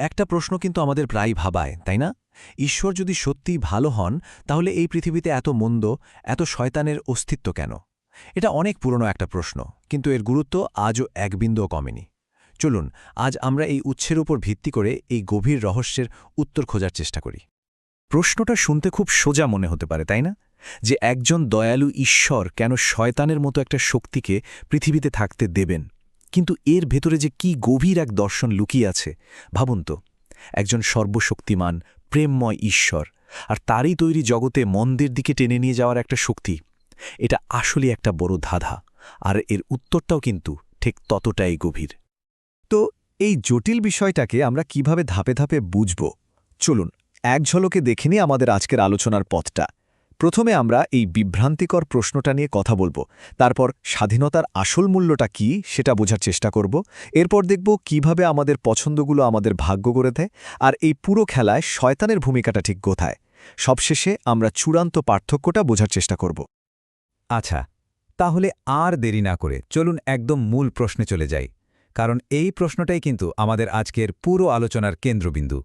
একটা প্রশ্ন কিন্তু আমাদের প্রায় ভাবায়, তাই না? ঈশ্বর যদি সত্যিই ভালো হন, তাহলে এই পৃথিবীতে এত মন্দ, এত শয়তানের অস্তিত্ব কেন? এটা অনেক পুরনো একটা প্রশ্ন, কিন্তু এর গুরুত্ব আজও এক বিন্দুও কমেনি। চলুন, আজ আমরা এই উৎসের উপর ভিত্তি করে এই গভীর রহস্যের উত্তর খোঁজার চেষ্টা করি। প্রশ্নটা শুনতে খুব সোজা মনে হতে পারে, তাই না? যে একজন দয়ালু ঈশ্বর কেন শয়তানের মতো একটা শক্তিকে পৃথিবীতে থাকতে দেবেন? কিন্তু এর ভেতরে যে কি গভীর এক দর্শন লুকিয়ে আছে, ভাবুন তো, একজন সর্বশক্তিমান, প্রেমময় ঈশ্বর, আর তারই তৈরি জগতে মন্দের দিকে টেনে নিয়ে যাওয়ার একটা শক্তি। এটা আসলে একটা বড় ধাঁধা, আর এর উত্তরটাও কিন্তু ঠিক ততটাই গভীর। তো এই জটিল বিষয়টাকে আমরা কীভাবে ধাপে ধাপে বুঝব? চলুন, এক ঝলকে দেখে নিই আমাদের আজকের আলোচনার পথটা। প্রথমে আমরা এই বিভ্রান্তিকর প্রশ্নটা নিয়ে কথা বলব, তারপর স্বাধীনতার আসল মূল্যটা কি সেটা বোঝার চেষ্টা করব, এরপর দেখব কীভাবে আমাদের পছন্দগুলো আমাদের ভাগ্য করে দেয়, আর এই পুরো খেলায় শয়তানের ভূমিকাটা ঠিক কোথায়। সবশেষে আমরা চূড়ান্ত পার্থক্যটা বোঝার চেষ্টা করব। আচ্ছা তাহলে আর দেরি না করে চলুন একদম মূল প্রশ্নে চলে যাই, কারণ এই প্রশ্নটাই কিন্তু আমাদের আজকের পুরো আলোচনার কেন্দ্রবিন্দু।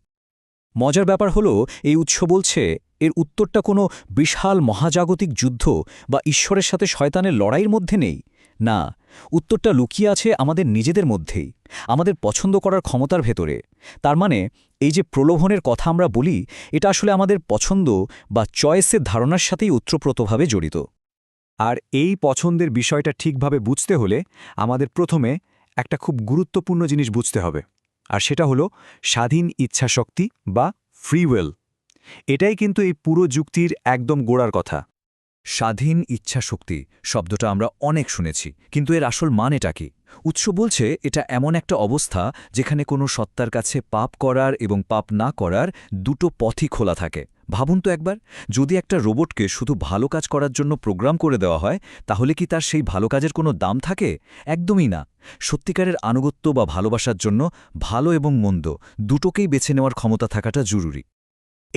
মজার ব্যাপার হলো, এই উৎস বলছে এর উত্তরটা কোনো বিশাল মহাজাগতিক যুদ্ধ বা ঈশ্বরের সাথে শয়তানের লড়াইয়ের মধ্যে নেই। না, উত্তরটা লুকিয়ে আছে আমাদের নিজেদের মধ্যেই, আমাদের পছন্দ করার ক্ষমতার ভেতরে। তার মানে এই যে প্রলোভনের কথা আমরা বলি, এটা আসলে আমাদের পছন্দ বা চয়েসের ধারণার সাথেই উত্রপ্রতভাবে জড়িত। আর এই পছন্দের বিষয়টা ঠিকভাবে বুঝতে হলে আমাদের প্রথমে একটা খুব গুরুত্বপূর্ণ জিনিস বুঝতে হবে, আর সেটা হলো স্বাধীন ইচ্ছাশক্তি বা ফ্রি উইল। এটাই কিন্তু এই পুরো যুক্তির একদম গোড়ার কথা। স্বাধীন ইচ্ছাশক্তি শব্দটা আমরা অনেক শুনেছি, কিন্তু এর আসল মানেটা কি? উৎস বলছে এটা এমন একটা অবস্থা যেখানে কোনো সত্তার কাছে পাপ করার এবং পাপ না করার দুটো পথই খোলা থাকে। ভাবুন তো একবার, যদি একটা রোবটকে শুধু ভালো কাজ করার জন্য প্রোগ্রাম করে দেওয়া হয়, তাহলে কি তার সেই ভালো কাজের কোনো দাম থাকে? একদমই না। সত্যিকারের আনুগত্য বা ভালোবাসার জন্য ভালো এবং মন্দ দুটোকেই বেছে নেওয়ার ক্ষমতা থাকাটা জরুরি।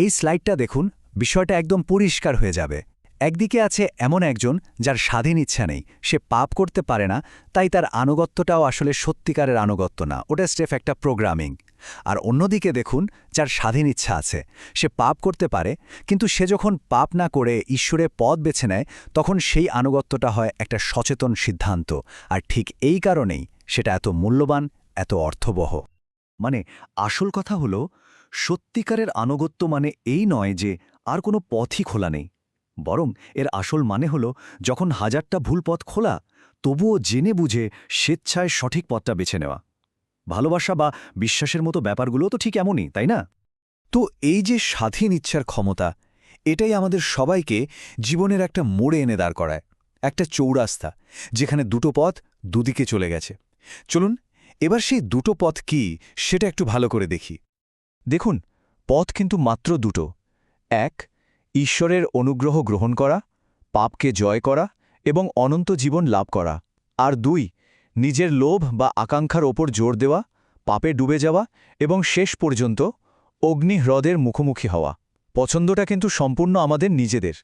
এই স্লাইডটা দেখুন, বিষয়টা একদম পরিষ্কার হয়ে যাবে। একদিকে আছে এমন একজন যার স্বাধীন ইচ্ছা নেই, সে পাপ করতে পারে না, তাই তার আনুগত্যটাও আসলে সত্যিকারের আনুগত্য না, ওটা স্টেফ একটা প্রোগ্রামিং। আর অন্যদিকে দেখুন, যার স্বাধীন ইচ্ছা আছে, সে পাপ করতে পারে, কিন্তু সে যখন পাপ না করে ঈশ্বরের পথ বেছে নেয়, তখন সেই আনুগত্যটা হয় একটা সচেতন সিদ্ধান্ত, আর ঠিক এই কারণেই সেটা এত মূল্যবান, এত অর্থবহ। মানে আসল কথা হলো সত্যিকারের আনুগত্য মানে এই নয় যে আর কোনো পথই খোলা নেই। বরং এর আসল মানে হল, যখন হাজারটা ভুল পথ খোলা, তবুও জেনে বুঝে স্বেচ্ছায় সঠিক পথটা বেছে নেওয়া। ভালোবাসা বা বিশ্বাসের মতো ব্যাপারগুলো তো ঠিক এমনই, তাই না? তো এই যে স্বাধীন ইচ্ছার ক্ষমতা, এটাই আমাদের সবাইকে জীবনের একটা মোড়ে এনে দাঁড় করায়, একটা চৌরাস্তা, যেখানে দুটো পথ দুদিকে চলে গেছে। চলুন, এবার সেই দুটো পথ কি সেটা একটু ভালো করে দেখি। দেখুন, পথ কিন্তু মাত্র দুটো। এক, ঈশ্বরের অনুগ্রহ গ্রহণ করা, পাপকে জয় করা এবং অনন্ত জীবন লাভ করা। আর দুই, নিজের লোভ বা আকাঙ্ক্ষার ওপর জোর দেওয়া, পাপে ডুবে যাওয়া এবং শেষ পর্যন্ত অগ্নি হ্রদের মুখোমুখি হওয়া। পছন্দটা কিন্তু সম্পূর্ণ আমাদের নিজেদের।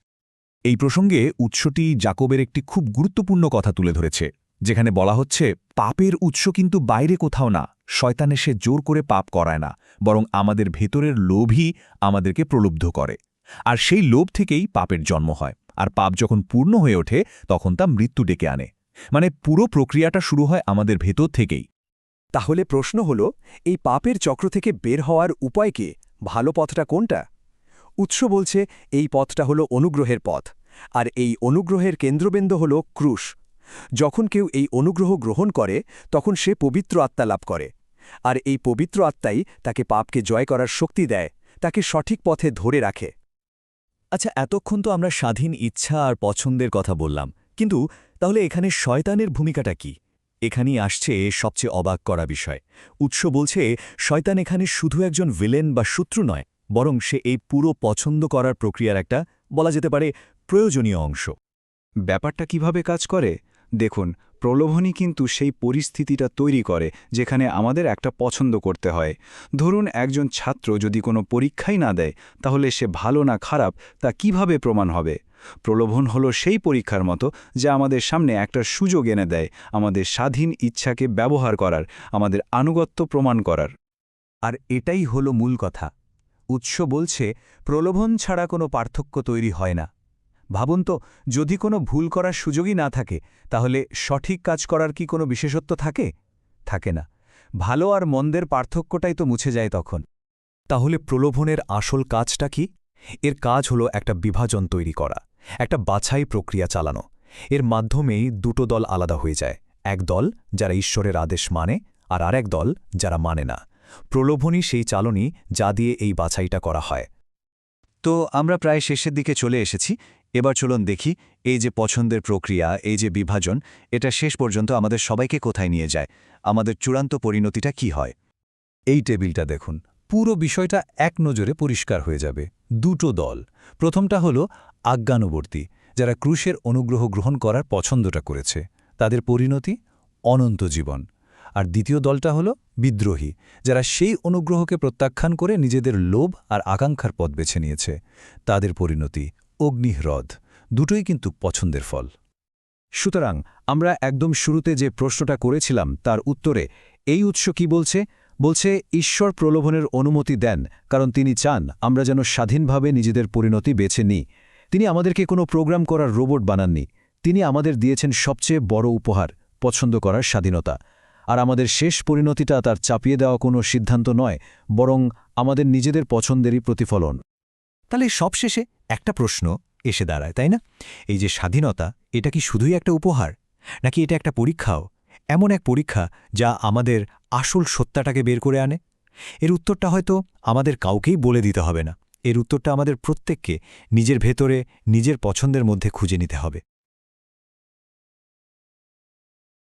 এই প্রসঙ্গে উৎসটি জাকবের একটি খুব গুরুত্বপূর্ণ কথা তুলে ধরেছে। যেখানে বলা হচ্ছে, পাপের উৎস কিন্তু বাইরে কোথাও না, শয়তান এসে জোর করে পাপ করায় না, বরং আমাদের ভেতরের লোভই আমাদেরকে প্রলুব্ধ করে। আর সেই লোভ থেকেই পাপের জন্ম হয়, আর পাপ যখন পূর্ণ হয়ে ওঠে, তখন তা মৃত্যু ডেকে আনে। মানে পুরো প্রক্রিয়াটা শুরু হয় আমাদের ভেতর থেকেই। তাহলে প্রশ্ন হল, এই পাপের চক্র থেকে বের হওয়ার উপায় কি? ভালো পথটা কোনটা? উৎস বলছে, এই পথটা হল অনুগ্রহের পথ, আর এই অনুগ্রহের কেন্দ্রবিন্দু হল ক্রুশ। যখন কেউ এই অনুগ্রহ গ্রহণ করে, তখন সে পবিত্র আত্মা লাভ করে। আর এই পবিত্র আত্মাই তাকে পাপকে জয় করার শক্তি দেয়, তাকে সঠিক পথে ধরে রাখে। আচ্ছা এতক্ষণ তো আমরা স্বাধীন ইচ্ছা আর পছন্দের কথা বললাম, কিন্তু তাহলে এখানে শয়তানের ভূমিকাটা কি? এখানেই আসছে সবচেয়ে অবাক করা বিষয়। উৎস বলছে, শয়তান এখানে শুধু একজন ভিলেন বা শত্রু নয়, বরং সে এই পুরো পছন্দ করার প্রক্রিয়ার একটা, বলা যেতে পারে, প্রয়োজনীয় অংশ। ব্যাপারটা কীভাবে কাজ করে? দেখুন, প্রলোভনই কিন্তু সেই পরিস্থিতিটা তৈরি করে যেখানে আমাদের একটা পছন্দ করতে হয়। ধরুন, একজন ছাত্র যদি কোনো পরীক্ষাই না দেয়, তাহলে সে ভালো না খারাপ তা কীভাবে প্রমাণ হবে? প্রলোভন হলো সেই পরীক্ষার মতো যা আমাদের সামনে একটা সুযোগ এনে দেয়, আমাদের স্বাধীন ইচ্ছাকে ব্যবহার করার, আমাদের আনুগত্য প্রমাণ করার। আর এটাই হলো মূল কথা। উৎস বলছে, প্রলোভন ছাড়া কোনো পার্থক্য তৈরি হয় না। ভাবুন তো, যদি কোনো ভুল করার সুযোগই না থাকে, তাহলে সঠিক কাজ করার কি কোনো বিশেষত্ব থাকে? থাকে না। ভালো আর মন্দের পার্থক্যটাই তো মুছে যায় তখন। তাহলে প্রলোভনের আসল কাজটা কি? এর কাজ হলো একটা বিভাজন তৈরি করা, একটা বাছাই প্রক্রিয়া চালানো। এর মাধ্যমেই দুটো দল আলাদা হয়ে যায়, এক দল যারা ঈশ্বরের আদেশ মানে আর আরেক দল যারা মানে না। প্রলোভনই সেই চালনই যা দিয়ে এই বাছাইটা করা হয়। তো আমরা প্রায় শেষের দিকে চলে এসেছি। এবার চলুন দেখি এই যে পছন্দের প্রক্রিয়া, এই যে বিভাজন, এটা শেষ পর্যন্ত আমাদের সবাইকে কোথায় নিয়ে যায়? আমাদের চূড়ান্ত পরিণতিটা কি হয়? এই টেবিলটা দেখুন। পুরো বিষয়টা এক নজরে পরিষ্কার হয়ে যাবে। দুটো দল। প্রথমটা হল আজ্ঞানুবর্তী, যারা ক্রুশের অনুগ্রহ গ্রহণ করার পছন্দটা করেছে। তাদের পরিণতি অনন্ত জীবন। আর দ্বিতীয় দলটা হল বিদ্রোহী, যারা সেই অনুগ্রহকে প্রত্যাখ্যান করে নিজেদের লোভ আর আকাঙ্ক্ষার পথ বেছে নিয়েছে। তাদের পরিণতি অগ্নিহ্রদ, দুটোই কিন্তু পছন্দের ফল। সুতরাং আমরা একদম শুরুতে যে প্রশ্নটা করেছিলাম তার উত্তরে এই উৎস কি বলছে? বলছে, ঈশ্বর প্রলোভনের অনুমতি দেন, কারণ তিনি চান আমরা যেন স্বাধীনভাবে নিজেদের পরিণতি বেছে নিই। তিনি আমাদেরকে কোনো প্রোগ্রাম করার রোবট বানাননি। তিনি আমাদের দিয়েছেন সবচেয়ে বড় উপহার, পছন্দ করার স্বাধীনতা। আর আমাদের শেষ পরিণতিটা তার চাপিয়ে দেওয়া কোনো সিদ্ধান্ত নয়, বরং আমাদের নিজেদের পছন্দেরই প্রতিফলন। তাহলে সবশেষে একটা প্রশ্ন এসে দাঁড়ায়, তাই না? এই যে স্বাধীনতা, এটা কি শুধুই একটা উপহার? নাকি এটা একটা পরীক্ষাও? এমন এক পরীক্ষা যা আমাদের আসল সত্যাটাকে বের করে আনে? এর উত্তরটা হয়তো আমাদের কাউকেই বলে দিতে হবে না। এর উত্তরটা আমাদের প্রত্যেককে নিজের ভেতরে, নিজের পছন্দের মধ্যে খুঁজে নিতে হবে।